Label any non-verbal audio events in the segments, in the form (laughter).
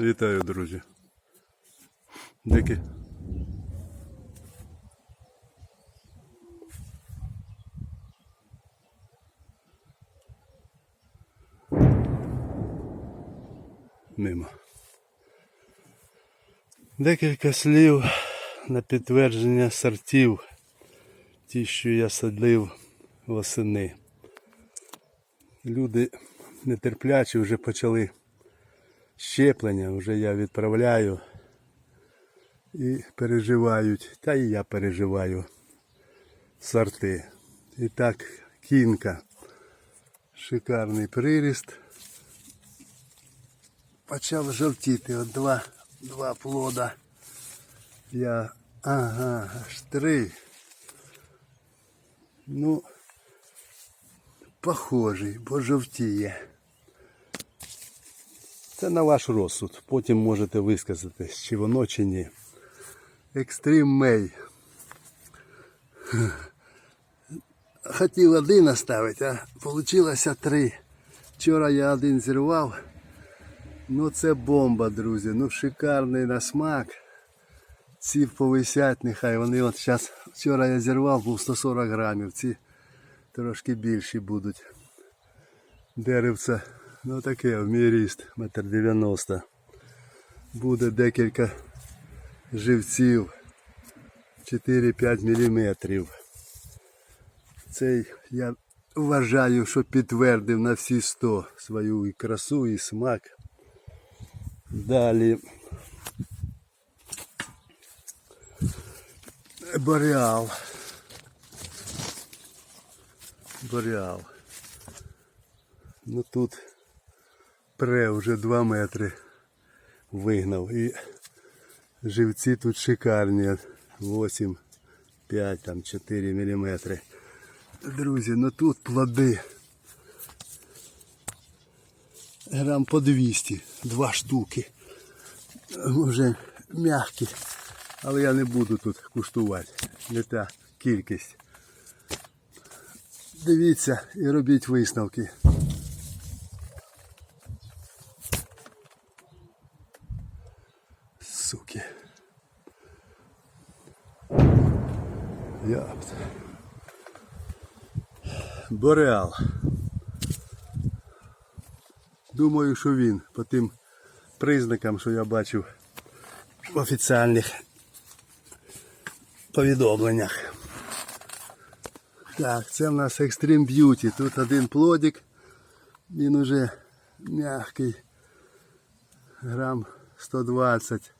Вітаю, друзі. Дикі. Мимо. Декілька слів на підтвердження сортів, ті, що я садив восени. Люди нетерплячі вже почали щеплення, вже я відправляю і переживають, та і я переживаю сорти. І так, кінка. Шикарний приріст. Почав жовтіти. От два, два плода. Я. Ага, аж три. Ну, похожий, бо жовтіє. Це на ваш розсуд. Потім можете висказати, чи воно, чи ні. Екстрім Мей. Хотів один оставити, а вийшло три. Вчора я один зірвав. Ну це бомба, друзі. Ну шикарний на смак. Ці повисять, нехай вони от зараз. Вчора я зірвав, був 140 грамів. Ці трошки більші будуть. Деревце, ну таке, в мій метр 90. Буде декілька живців 4-5 міліметрів. Цей я вважаю, що підтвердив на всі 100 свою і красу, і смак. Далі. Бореал. Бореал. Ну тут пре вже 2 метри вигнав. І живці тут шикарні. 8, 5, там 4 міліметри. Друзі, ну тут плоди. Грам по 200, два штуки. Вже м'які. Але я не буду тут куштувати. Не та кількість. Дивіться і робіть висновки. Суки. Япт. Бореал. Думаю, що він по тим признакам, що я бачив в офіціальних повідомленнях. Так, це в нас Extreme Beauty. Тут один плодик. Він уже м'який. Грам 120.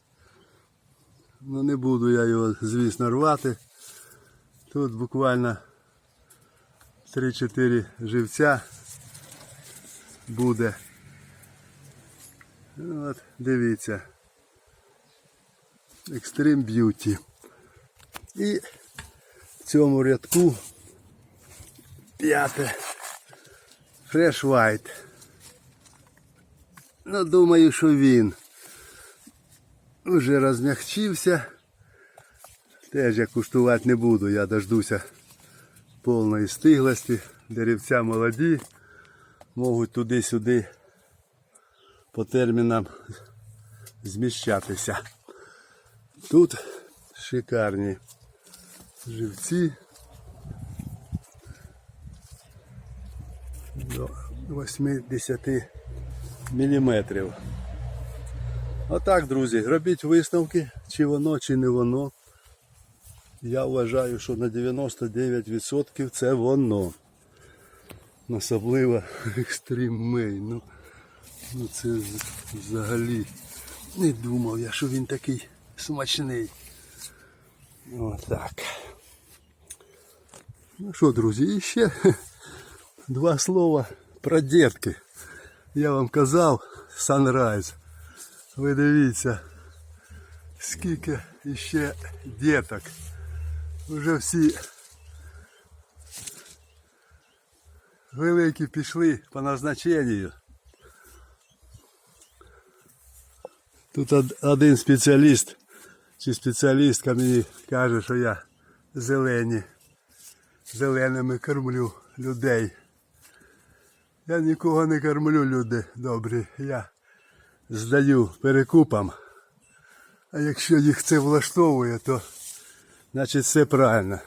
Ну не буду я його, звісно, рвати. Тут буквально 3-4 живця буде. Ну, От, дивіться. Extreme Beauty. І в цьому рядку п'яте. Fresh White. Ну, думаю, що він вже розмягчився. Теж я куштувати не буду, я дождуся повної стиглості. Деревця молоді, можуть туди-сюди по термінам зміщатися. Тут шикарні живці. До 80 міліметрів. Отак, друзі, робіть висновки, чи воно, чи не воно. Я вважаю, що на 99% це воно. Особливо (laughs) екстримей. Ну, ну це взагалі не думав я, що він такий смачний. Отак. Ну що, друзі, і ще (laughs) два слова про дітки. Я вам казав Sunrise. Ви дивіться, скільки іще діток. Вже всі великі пішли по назначенню. Тут один спеціаліст чи спеціалістка мені каже, що я зелені, зеленими кормлю людей. Я нікого не кормлю, люди добрі. Я здаю перекупам. А якщо їх це влаштовує, то значить все правильно.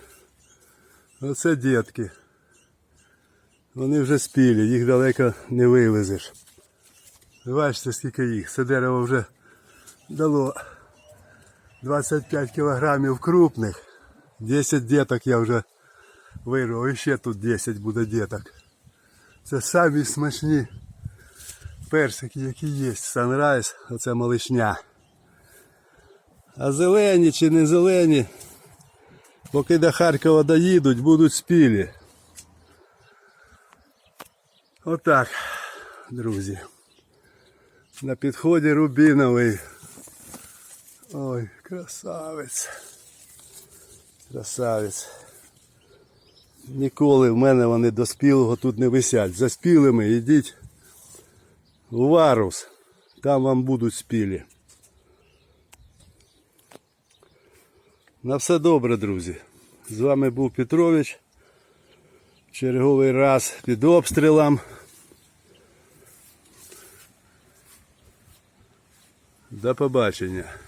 Оце дітки. Вони вже спілі, їх далеко не вивезеш. Бачите, скільки їх. Це дерево вже дало 25 кілограмів крупних. 10 діток я вже вирвав. І ще тут 10 буде діток. Це самі смачні персики, які є. Санрайз, оце малишня. А зелені чи не зелені, поки до Харкова доїдуть, будуть спілі. Отак, друзі. На підході рубіновий. Ой, красавець. Красавець. Ніколи в мене вони до спілого тут не висять. За спілими йдіть Варус. Там вам будуть спілі. На все добре, друзі. З вами був Петрович. Черговий раз під обстрілом. До побачення.